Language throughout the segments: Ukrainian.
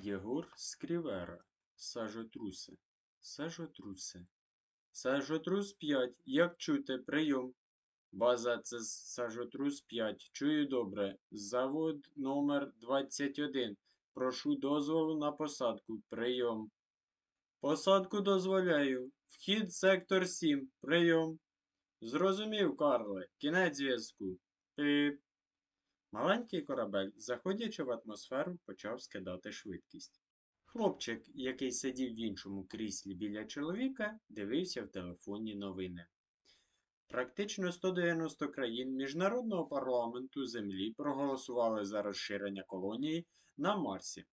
Єгор Скрівера. Сажотруси. Сажотруси. Сажотрус 5. Як чути? Прийом. База це Сажотрус 5. Чую добре. Завод номер 21. Прошу дозволу на посадку. Прийом. Посадку дозволяю. Вхід сектор 7. Прийом. Зрозумів, Карле. Кінець зв'язку. Пип. Маленький корабель, заходячи в атмосферу, почав скидати швидкість. Хлопчик, який сидів в іншому кріслі біля чоловіка, дивився в телефонні новини. Практично 190 країн Міжнародного парламенту Землі проголосували за розширення колонії на Марсі.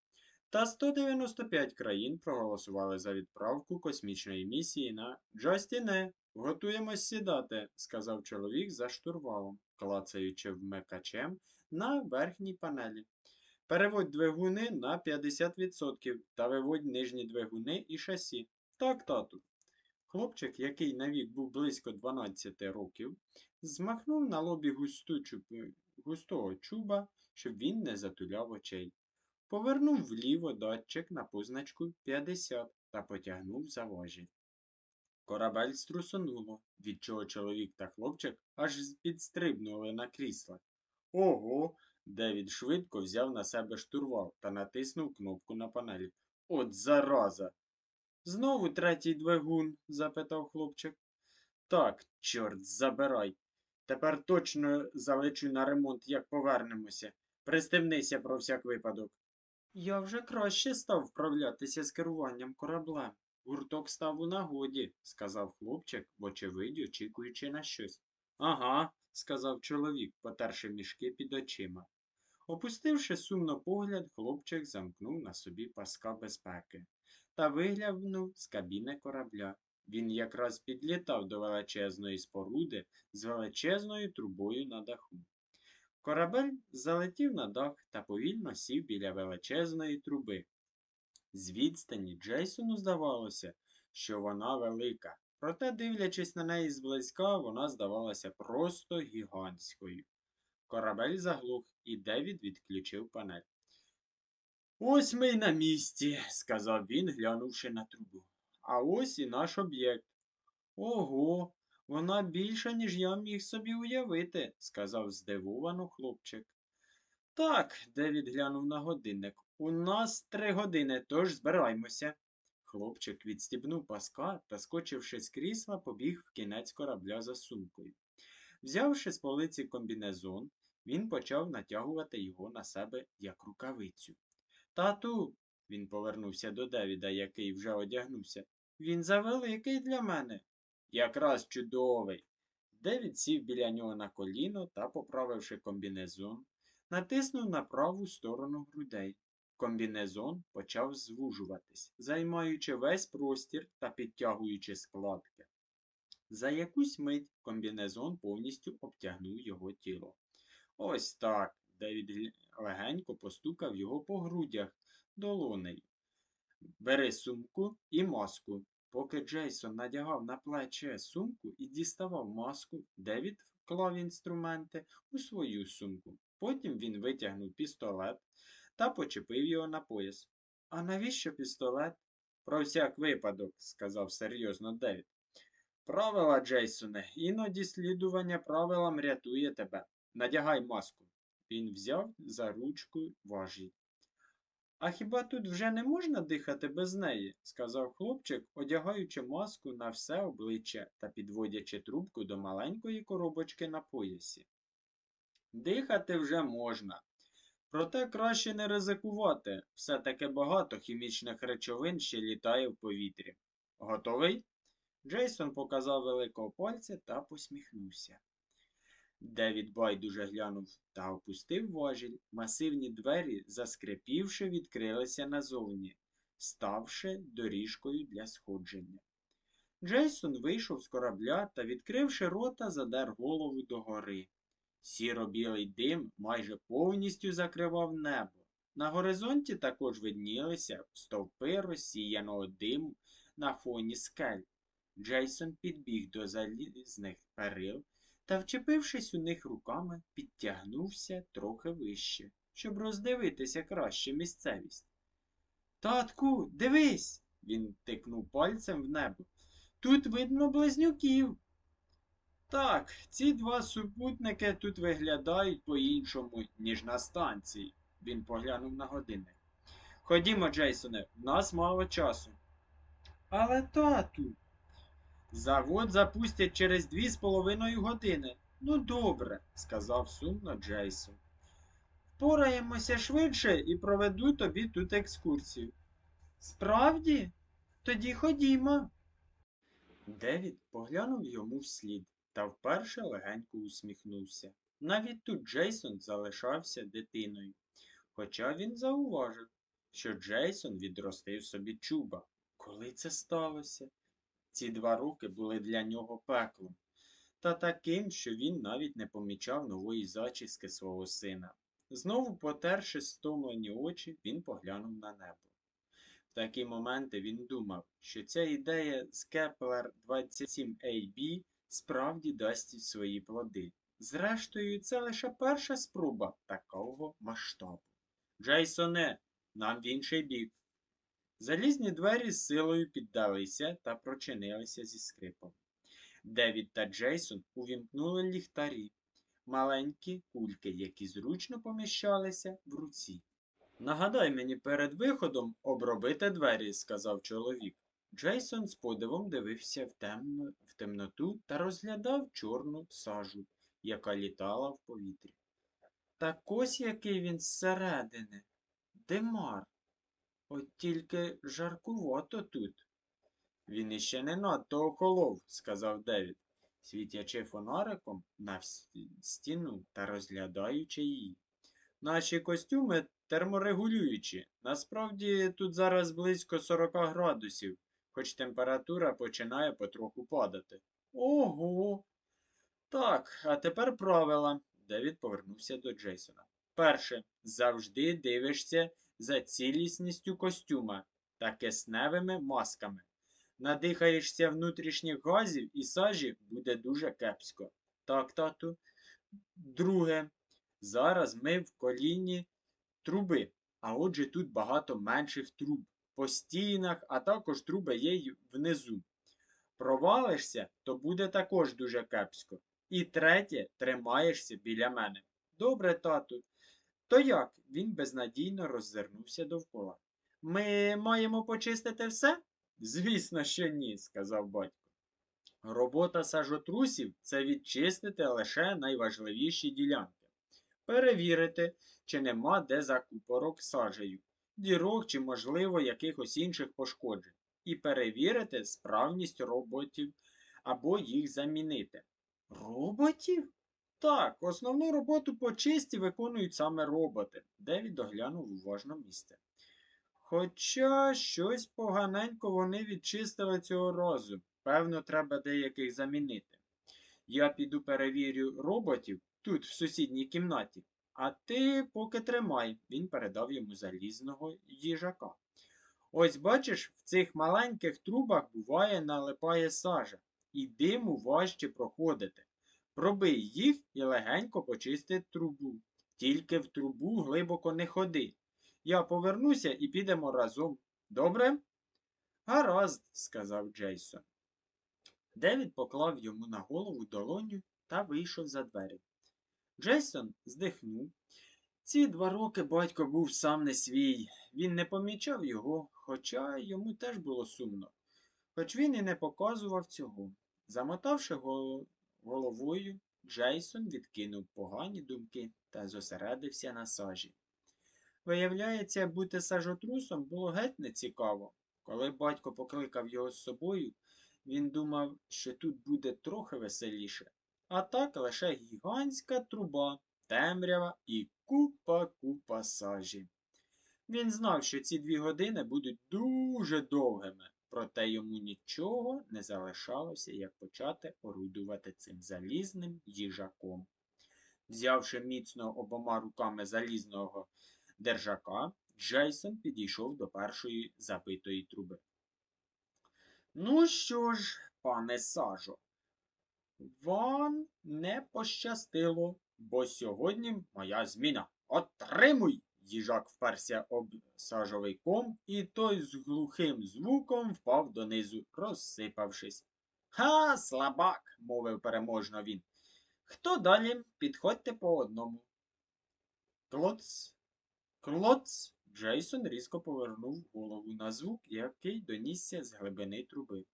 Та 195 країн проголосували за відправку космічної місії на Джастіне. Готуємось сідати, сказав чоловік за штурвалом, клацаючи вмикачем на верхній панелі. Переводь двигуни на 50% та виводь нижні двигуни і шасі. Так, тату. Хлопчик, який на вік був близько 12 років, змахнув на лобі густу чуб- густого чуба, щоб він не затуляв очей. Повернув вліво датчик на позначку 50 та потягнув за важіль. Корабель струсонуло, від чого чоловік та хлопчик аж підстрибнули на крісла. Ого! Девід швидко взяв на себе штурвал та натиснув кнопку на панелі. От зараза! Знову третій двигун? запитав хлопчик. Так, чорт, забирай. Тепер точно залечу на ремонт, як повернемося. Пристебнися про всяк випадок. Я вже краще став вправлятися з керуванням кораблем. Гурток став у нагоді, сказав хлопчик, вочевидь, очікуючи на щось. Ага, сказав чоловік, потерши мішки під очима. Опустивши сумно погляд, хлопчик замкнув на собі паска безпеки та виглянув з кабіни корабля. Він якраз підлітав до величезної споруди з величезною трубою на даху. Корабель залетів на дах та повільно сів біля величезної труби. З відстані Джейсону здавалося, що вона велика, проте, дивлячись на неї зблизька, вона здавалася просто гігантською. Корабель заглух, і Девід відключив панель. Ось ми й на місці, сказав він, глянувши на трубу. А ось і наш об'єкт. Ого, вона більша, ніж я міг собі уявити, сказав здивовано хлопчик. Так, Девід глянув на годинник. У нас три години, тож збираймося. Хлопчик відстібнув паска та, скочивши з крісла, побіг в кінець корабля за сумкою. Взявши з полиці комбінезон, він почав натягувати його на себе як рукавицю. Тату, він повернувся до Девіда, який вже одягнувся. Він завеликий для мене. Якраз чудовий. Девід сів біля нього на коліно та, поправивши комбінезон, натиснув на праву сторону грудей. Комбінезон почав звужуватись, займаючи весь простір та підтягуючи складки. За якусь мить комбінезон повністю обтягнув його тіло. Ось так. Девід легенько постукав його по грудях долонею. Бери сумку і маску. Поки Джейсон надягав на плече сумку і діставав маску, Девід вклав інструменти у свою сумку. Потім він витягнув пістолет та почепив його на пояс. А навіщо пістолет? Про всяк випадок, сказав серйозно Девід. Правила, Джейсоне, іноді слідування правилам рятує тебе. Надягай маску. Він взяв за ручку важіль. А хіба тут вже не можна дихати без неї? сказав хлопчик, одягаючи маску на все обличчя та підводячи трубку до маленької коробочки на поясі. Дихати вже можна. Проте краще не ризикувати. Все-таки багато хімічних речовин ще літає в повітрі. Готовий? Джейсон показав великого пальця та посміхнувся. Девід байдуже глянув та опустив важіль. Масивні двері, заскрипівши, відкрилися назовні, ставши доріжкою для сходження. Джейсон вийшов з корабля та, відкривши рота, задер голову догори. Сіро-білий дим майже повністю закривав небо. На горизонті також виднілися стовпи розсіяного диму на фоні скель. Джейсон підбіг до залізних перил та, вчепившись у них руками, підтягнувся трохи вище, щоб роздивитися краще місцевість. Татку, дивись. Він тикнув пальцем в небо. Тут видно близнюків. Так, ці два супутники тут виглядають по-іншому, ніж на станції. Він поглянув на годинник. Ходімо, Джейсоне, в нас мало часу. Але тату. Завод запустять через дві з половиною години. Ну, добре, сказав сумно Джейсон. Впораємося швидше і проведу тобі тут екскурсію. Справді? Тоді ходімо. Девід поглянув йому вслід та вперше легенько усміхнувся. Навіть тут Джейсон залишався дитиною. Хоча він зауважив, що Джейсон відростив собі чуба. Коли це сталося? Ці два роки були для нього пеклом, та таким, що він навіть не помічав нової зачіски свого сина. Знову потерши стомлені очі, він поглянув на небо. В такі моменти він думав, що ця ідея з Кеплер 27AB справді дасть свої плоди. Зрештою, це лише перша спроба такого масштабу. Джейсоне, нам в інший бік. Залізні двері з силою піддалися та прочинилися зі скрипом. Девід та Джейсон увімкнули ліхтарі, маленькі кульки, які зручно поміщалися в руці. Нагадай мені перед виходом обробити двері, сказав чоловік. Джейсон з подивом дивився в, темно, в темноту та розглядав чорну сажу, яка літала в повітрі. Так ось який він зсередини. Димар. От тільки жаркувато тут. Він іще не надто охолов, сказав Девід, світячи фонариком на стіну та розглядаючи її. Наші костюми терморегулюючі. Насправді тут зараз близько 40 градусів, хоч температура починає потроху падати. Ого. Так, а тепер правила. Девід повернувся до Джейсона. Перше, завжди дивишся за цілісністю костюма та кисневими масками. Надихаєшся внутрішніх газів і сажі буде дуже кепсько. Так, тату. Друге, зараз ми в коліні труби, а отже тут багато менших труб по стінах, а також труби є внизу. Провалишся, то буде також дуже кепсько. І третє, тримаєшся біля мене. Добре, тату. То як? Він безнадійно роззирнувся довкола. Ми маємо почистити все? Звісно, що ні, сказав батько. Робота сажотрусів це відчистити лише найважливіші ділянки. Перевірити, чи нема де закупорок сажею, дірок чи, можливо, якихось інших пошкоджень, і перевірити справність роботів або їх замінити. Роботів? Так, основну роботу по чисті виконують саме роботи. Девід доглянув уважно місце. Хоча щось поганенько вони відчистили цього разу. Певно, треба деяких замінити. Я піду перевірю роботів тут, в сусідній кімнаті, а ти поки тримай, він передав йому залізного їжака. Ось бачиш, в цих маленьких трубах буває налипає сажа, і диму важче проходити. Пробий їх і легенько почисти трубу. Тільки в трубу глибоко не ходи. Я повернуся і підемо разом. Добре? Гаразд, сказав Джейсон. Девід поклав йому на голову долоню та вийшов за двері. Джейсон здихнув. Ці два роки батько був сам не свій. Він не помічав його, хоча йому теж було сумно. Хоч він і не показував цього. Замотавши головою, Джейсон відкинув погані думки та зосередився на сажі. Виявляється, бути сажотрусом було геть нецікаво. Коли батько покликав його з собою, він думав, що тут буде трохи веселіше. А так лише гігантська труба, темрява і купа-купа сажі. Він знав, що ці дві години будуть дуже довгими, проте йому нічого не залишалося, як почати орудувати цим залізним їжаком. Взявши міцно обома руками залізного держака, Джейсон підійшов до першої забитої труби. Ну що ж, пане Сажо, вам не пощастило, бо сьогодні моя зміна. Отримуй! Їжак вперся об сажовий ком, і той з глухим звуком впав донизу, розсипавшись. Ха, слабак, мовив переможно він. Хто далі? Підходьте по одному. Клоц, клоц. Джейсон різко повернув голову на звук, який донісся з глибини труби.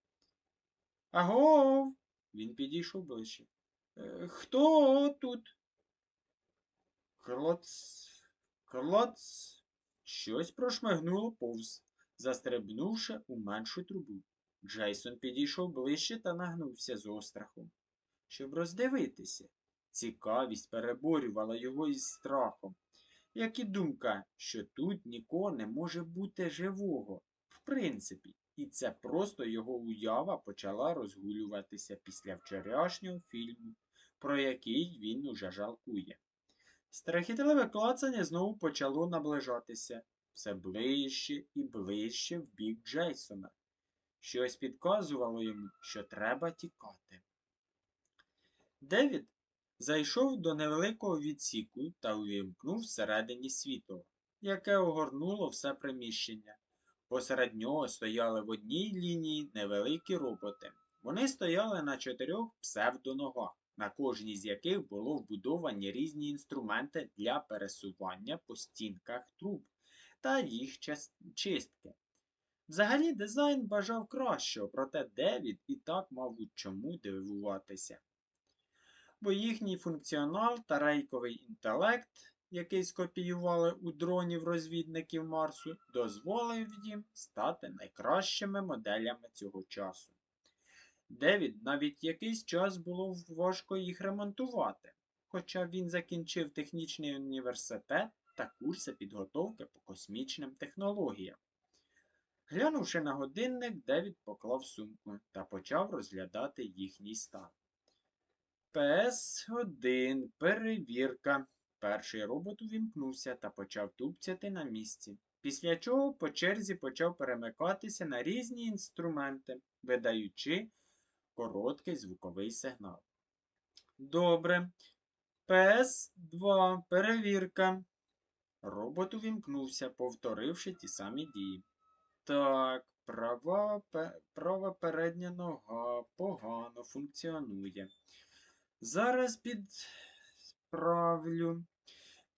Агов. Він підійшов ближче. «Е, Хто тут? Клоц, клоц. Щось прошмигнуло повз, застрибнувши у меншу трубу. Джейсон підійшов ближче та нагнувся з острахом, щоб роздивитися. Цікавість переборювала його із страхом, як і думка, що тут нікого не може бути живого, в принципі, і це просто його уява почала розгулюватися після вчорашнього фільму, про який він уже жалкує. Страхітливе клацання знову почало наближатися все ближче і ближче в бік Джейсона. Щось підказувало йому, що треба тікати. Девід зайшов до невеликого відсіку та увімкнув всередині світло, яке огорнуло все приміщення. Посеред нього стояли в одній лінії невеликі роботи. Вони стояли на чотирьох псевдоногах, на кожній з яких було вбудовані різні інструменти для пересування по стінках труб та їх чистки. Взагалі дизайн бажав кращого, проте Девід і так, мабуть, чому дивуватися. Бо їхній функціонал та рейковий інтелект, який скопіювали у дронів розвідників Марсу, дозволив їм стати найкращими моделями цього часу. Девід навіть якийсь час було важко їх ремонтувати, хоча він закінчив технічний університет та курси підготовки по космічним технологіям. Глянувши на годинник, Девід поклав сумку та почав розглядати їхній стан. ПС-1. Перевірка. Перший робот увімкнувся та почав тупцяти на місці, після чого по черзі почав перемикатися на різні інструменти, видаючи короткий звуковий сигнал. Добре. ПС-2. Перевірка. Робот увімкнувся, повторивши ті самі дії. Так, права, права передня нога погано функціонує. Зараз підправлю.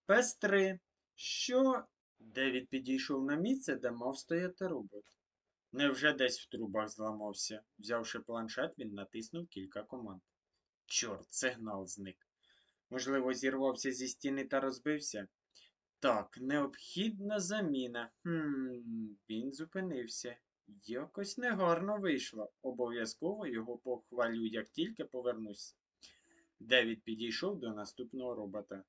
Пес-3. Що? Девід підійшов на місце, де мав стояти робот. Невже десь в трубах зламався? Взявши планшет, він натиснув кілька команд. Чорт, сигнал зник. Можливо, зірвався зі стіни та розбився. Так, необхідна заміна. Хм, він зупинився. Якось негарно вийшло. Обов'язково його похвалю, як тільки повернусь. Девід підійшов до наступного робота.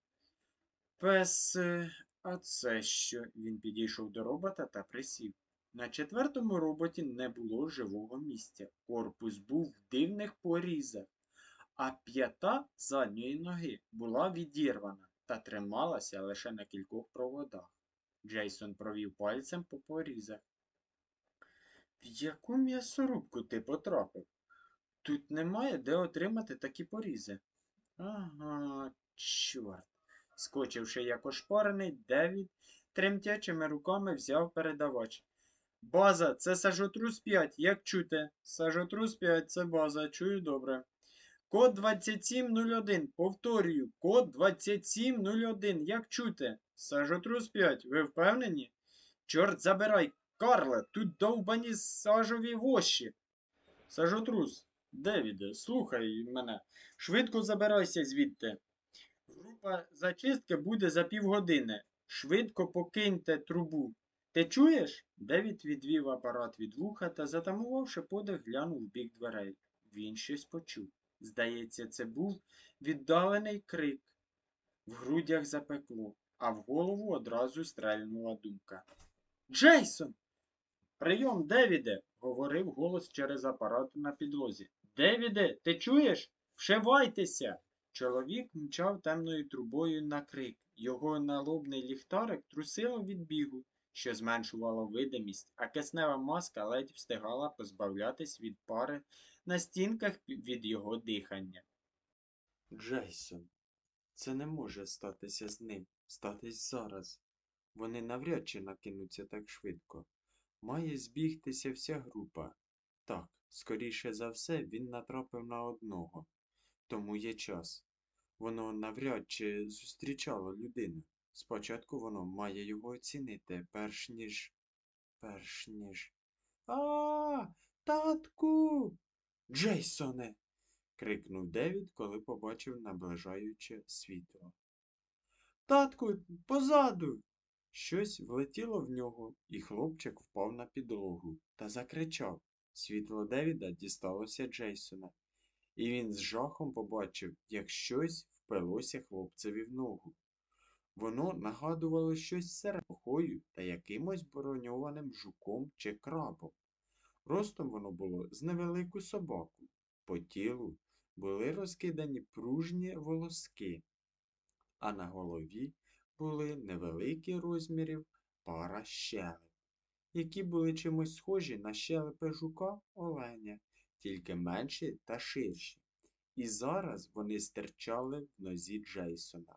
Пес, а це що? Він підійшов до робота та присів. На четвертому роботі не було живого місця. Корпус був в дивних порізах, а п'ята задньої ноги була відірвана та трималася лише на кількох проводах. Джейсон провів пальцем по порізах. В яку м'ясорубку ти потрапив? Тут немає де отримати такі порізи. Ага, чорт. Скочивши як ошпарений, Девід тремтячими руками взяв передавач. База, це Сажотрус 5, як чути? Сажотрус 5, це база, чую добре. Код 2701, повторюю, код 2701, як чути? Сажотрус 5, ви впевнені? Чорт забирай, Карле, тут довбані сажові воші. Сажотрус, Девіде, слухай мене. Швидко забирайся звідти. Група зачистки буде за півгодини. Швидко покиньте трубу. Ти чуєш? Девід відвів апарат від вуха та, затамувавши подих, глянув в бік дверей. Він щось почув. Здається, це був віддалений крик. В грудях запекло, а в голову одразу стрельнула думка. Джейсон! Прийом, Девіде! говорив голос через апарат на підлозі. Девіде, ти чуєш? Вшивайтеся! Чоловік мчав темною трубою на крик. Його налобний ліхтарик трусило від бігу, що зменшувало видимість, а киснева маска ледь встигала позбавлятись від пари на стінках від його дихання. Джейсон, це не може статися з ним, статись зараз. вони навряд чи накинуться так швидко. Має збігтися вся група. Так, скоріше за все, він натрапив на одного. Тому є час. Воно навряд чи зустрічало людину. Спочатку воно має його оцінити, перш ніж. перш ніж. А, татку. Джейсоне. крикнув Девід, коли побачив наближаюче світло. Татку, позаду. Щось влетіло в нього, і хлопчик впав на підлогу та закричав. Світло Девіда дісталося Джейсона, і він з жахом побачив, як щось впилося хлопцеві в ногу. Воно нагадувало щось середохою та якимось броньованим жуком чи крабом. Ростом воно було з невелику собаку. По тілу були розкидані пружні волоски, а на голові були невеликі розмірів пара щелеп, які були чимось схожі на щелепи жука оленя, тільки менші та ширші. І зараз вони стирчали в нозі Джейсона.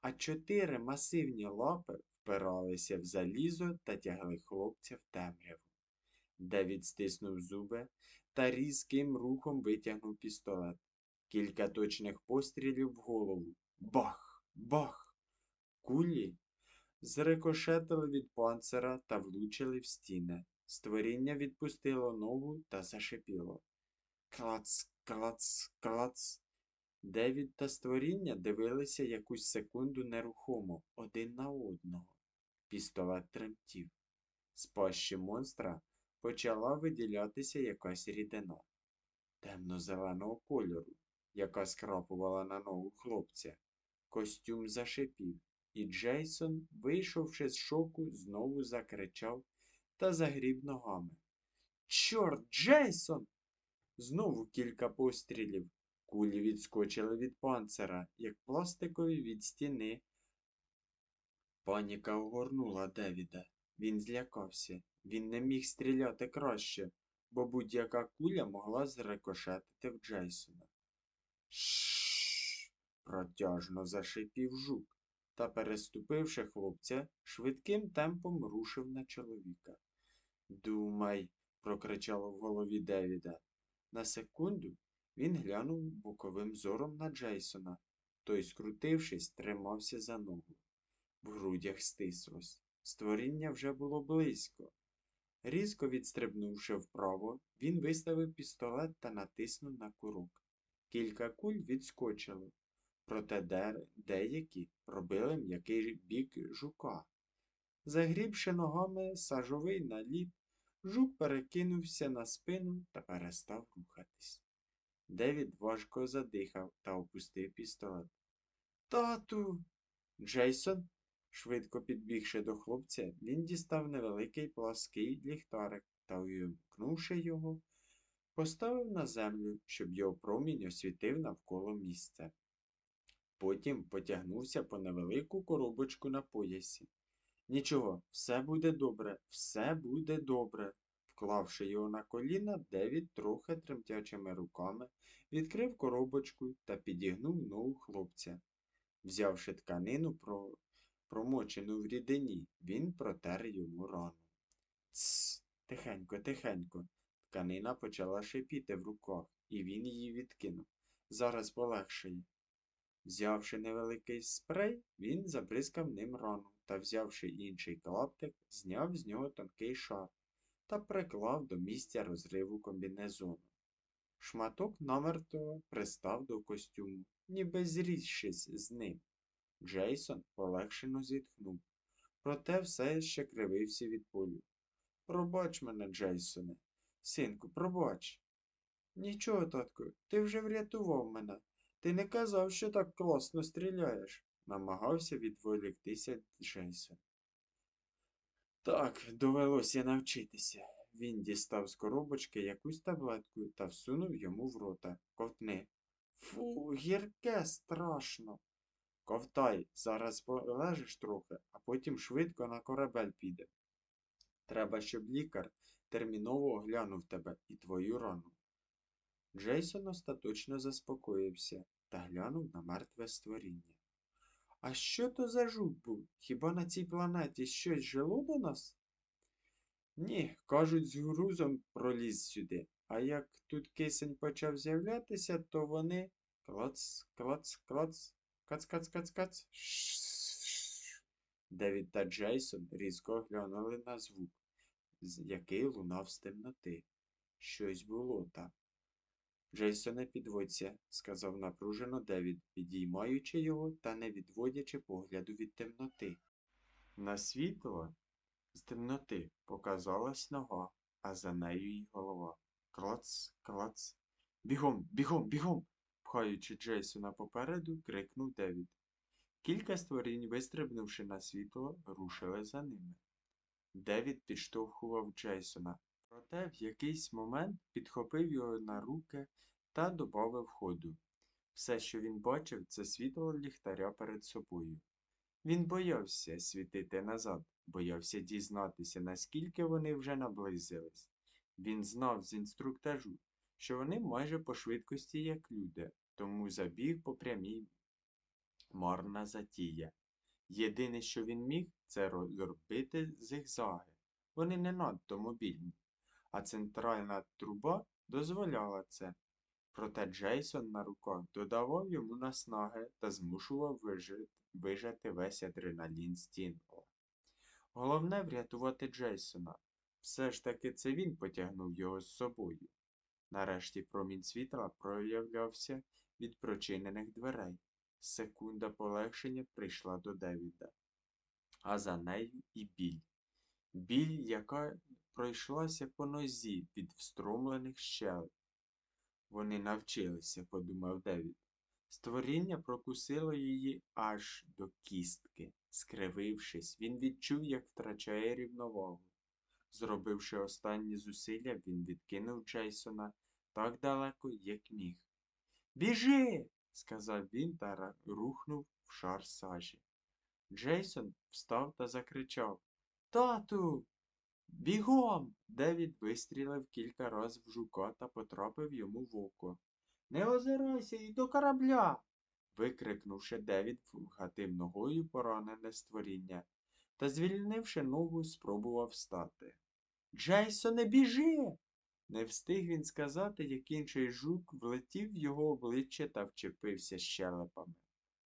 А чотири масивні лапи впиралися в залізо та тягли хлопця в темряву. Девід стиснув зуби та різким рухом витягнув пістолет. Кілька точних пострілів в голову. Бах! Бах! Кулі зрикошетили від панцира та влучили в стіни. Створіння відпустило ногу та зашипіло. Клац, клац, клац. Девід та створіння дивилися якусь секунду нерухомо один на одного. Пістолет тремтів. З пащі монстра почала виділятися якась рідина темно-зеленого кольору, яка скрапувала на ногу хлопця. Костюм зашипів, і Джейсон, вийшовши з шоку, знову закричав та загріб ногами. Чорт, Джейсон! Знову кілька пострілів. Кулі відскочили від панцира, як пластикові від стіни. Паніка огорнула Девіда. Він злякався. Він не міг стріляти краще, бо будь-яка куля могла зрикошетити в Джейсона. Шш. протяжно зашипів жук та, переступивши хлопця, швидким темпом рушив на чоловіка. Думай, прокричало в голові Девіда. На секунду він глянув боковим зором на Джейсона. Той, скрутившись, тримався за ногу. В грудях стислось. Створіння вже було близько. Різко відстрибнувши вправо, він виставив пістолет та натиснув на курок. Кілька куль відскочили, проте деякі пробили м'який бік жука. Загрібши ногами сажовий наліт, жук перекинувся на спину та перестав рухатись. Девід важко задихав та опустив пістолет. Тату. Джейсон, швидко підбігши до хлопця, він дістав невеликий плаский ліхтарик та, увімкнувши його, поставив на землю, щоб його промінь освітив навколо місця. Потім потягнувся по невелику коробочку на поясі. Нічого, все буде добре, все буде добре. Вклавши його на коліна, Девід трохи тремтячими руками відкрив коробочку та підігнув ногу хлопця. Взявши тканину, про... промочену в рідині, він протер йому рану. Тсс, тихенько, тихенько. Тканина почала шипіти в руках, і він її відкинув. Зараз полегшає. Взявши невеликий спрей, він забризкав ним рану та, взявши інший клаптик, зняв з нього тонкий шар та приклав до місця розриву комбінезону. Шматок намертво пристав до костюму, ніби зрізшись з ним. Джейсон полегшено зітхнув, проте все ще кривився від болю. Пробач мене, Джейсоне, синку, пробач. Нічого, татку, ти вже врятував мене. Ти не казав, що так класно стріляєш, намагався відволіктися Джейсон. Так, довелося навчитися. Він дістав з коробочки якусь таблетку та всунув йому в рота. Ковтни. Фу, гірке, страшно. Ковтай, зараз полежиш трохи, а потім швидко на корабель піде. Треба, щоб лікар терміново оглянув тебе і твою рану. Джейсон остаточно заспокоївся та глянув на мертве створіння. А що то за жук був? Хіба на цій планеті щось жило до нас? Ні, кажуть, з грузом проліз сюди. А як тут кисень почав з'являтися, то вони клац, клац, клац, кац, кац, кац, кац. Девід та Джейсон різко оглянули на звук, який лунав з темноти. Щось було там. Джейсоне, підводься, сказав напружено Девід, підіймаючи його та не відводячи погляду від темноти. На світло з темноти показалась нога, а за нею й голова. Клац, клац. Бігом, бігом, бігом. пхаючи Джейсона попереду, крикнув Девід. Кілька створінь, вистрибнувши на світло, рушили за ними. Девід підштовхував Джейсона, проте в якийсь момент підхопив його на руки та добавив ходу. Все, що він бачив, це світло ліхтаря перед собою. Він боявся світити назад, боявся дізнатися, наскільки вони вже наблизились. Він знав з інструктажу, що вони майже по швидкості, як люди, тому забіг по прямій марна затія. Єдине, що він міг, це розробити зигзаги. Вони не надто мобільні, а центральна труба дозволяла це. Проте Джейсон на руках додавав йому наснаги та змушував вижити, вижати весь адреналін Стінгла. Головне врятувати Джейсона. Все ж таки це він потягнув його з собою. Нарешті промінь світла проявлявся від прочинених дверей. Секунда полегшення прийшла до Девіда, а за нею і біль. Біль, яка пройшлася по нозі від встромлених щелеп. Вони навчилися, подумав Девід. Створіння прокусило її аж до кістки. Скривившись, він відчув, як втрачає рівновагу. Зробивши останні зусилля, він відкинув Джейсона так далеко, як міг. Біжи! сказав він та рухнув в шар сажі. Джейсон встав та закричав Тату! Бігом! Девід вистрілив кілька разів в жука та потрапив йому в око. Не озирайся і до корабля. Викрикнувши, Девід вгатив ногою поранене створіння та, звільнивши ногу, спробував встати. Джейсоне, біжи! Не встиг він сказати, як інший жук влетів в його обличчя та вчепився щелепами.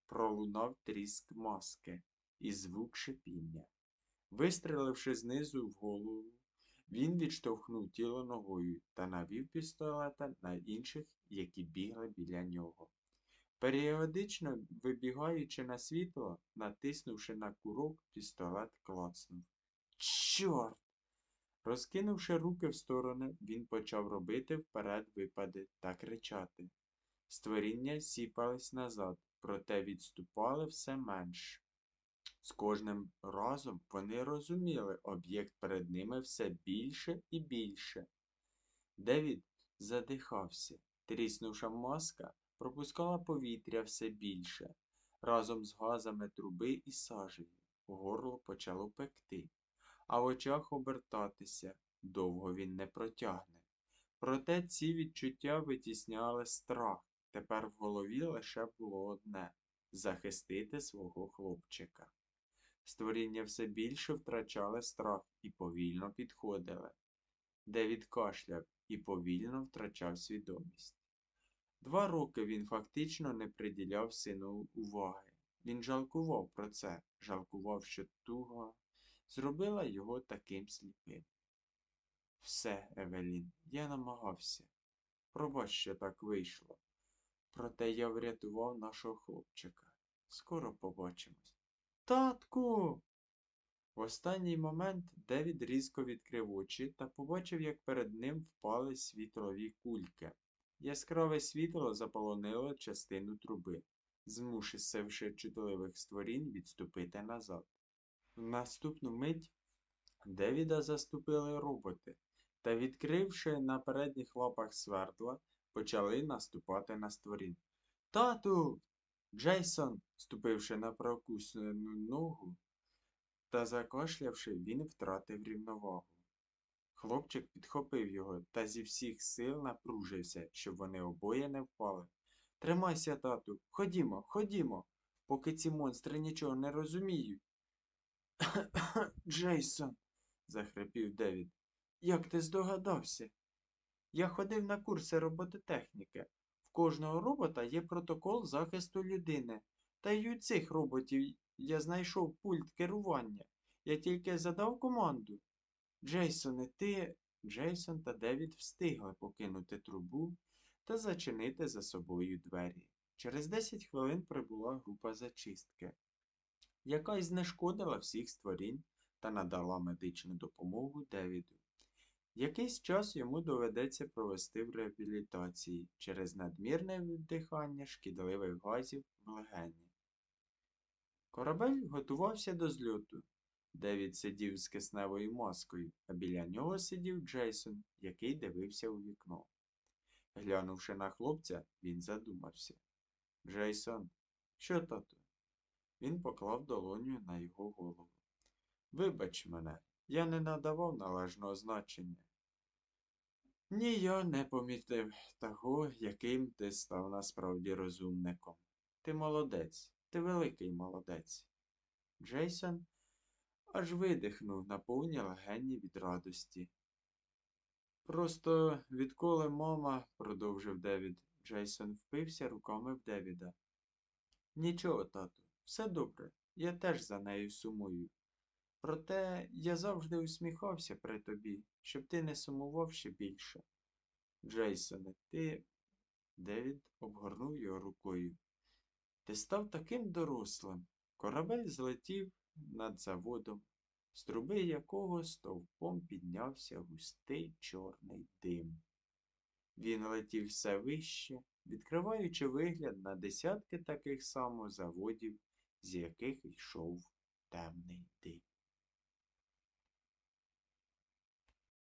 Пролунав тріск маски і звук шипіння. Вистріливши знизу в голову, він відштовхнув тіло ногою та навів пістолета на інших, які бігли біля нього. Періодично вибігаючи на світло, натиснувши на курок, пістолет клацнув. Чорт! Розкинувши руки в сторони, він почав робити вперед випади та кричати. Створіння сіпались назад, проте відступали все менш. З кожним разом вони розуміли, об'єкт перед ними все більше і більше. Девід задихався. Тріснувша маска пропускала повітря все більше. Разом з газами труби і сажею. Горло почало пекти, а в очах обертатися. Довго він не протягне. Проте ці відчуття витісняли страх. Тепер в голові лише було одне захистити свого хлопчика. Створіння все більше втрачали страх і повільно підходили. Девід кашляв і повільно втрачав свідомість. Два роки він фактично не приділяв сину уваги. Він жалкував про це, жалкував, що туга зробила його таким сліпим. Все, Евелін, я намагався. Пробач, що так вийшло. Проте я врятував нашого хлопчика. Скоро побачимось. Татку. В останній момент Девід різко відкрив очі та побачив, як перед ним впали світлові кульки. Яскраве світло заполонило частину труби, змусивши чутливих створінь відступити назад. В наступну мить Девіда заступили роботи та, відкривши на передніх лапах свердла, почали наступати на створінь. Тату! Джейсон, ступивши на прокусену ногу та закашлявши, він втратив рівновагу. Хлопчик підхопив його та зі всіх сил напружився, щоб вони обоє не впали. Тримайся, тату, ходімо, ходімо. поки ці монстри нічого не розуміють. Джейсон, захрипів Девід, як ти здогадався? Я ходив на курси робототехніки. Кожного робота є протокол захисту людини. Та й у цих роботів я знайшов пульт керування. Я тільки задав команду. Джейсоне, ти. Джейсон та Девід встигли покинути трубу та зачинити за собою двері. Через 10 хвилин прибула група зачистки, яка й знешкодила всіх створінь та надала медичну допомогу Девіду. Якийсь час йому доведеться провести в реабілітації через надмірне вдихання шкідливих газів в легені. Корабель готувався до зльоту. Девід сидів з кисневою маскою, а біля нього сидів Джейсон, який дивився у вікно. Глянувши на хлопця, він задумався. Джейсон, що тату? Він поклав долоню на його голову. Вибач мене, я не надавав належного значення. Ні, я не помітив того, яким ти став насправді розумником. Ти молодець, ти великий молодець. Джейсон аж видихнув, наповні легені від радості. Просто відколи мама, продовжив Девід, Джейсон впився руками в Девіда. Нічого, тату, все добре, я теж за нею сумую. Проте я завжди усміхався при тобі, щоб ти не сумував ще більше. Джейсоне, ти. Девід обгорнув його рукою. Ти став таким дорослим. Корабель злетів над заводом, з труби якого стовпом піднявся густий чорний дим. Він летів все вище, відкриваючи вигляд на десятки таких само заводів, з яких йшов темний дим.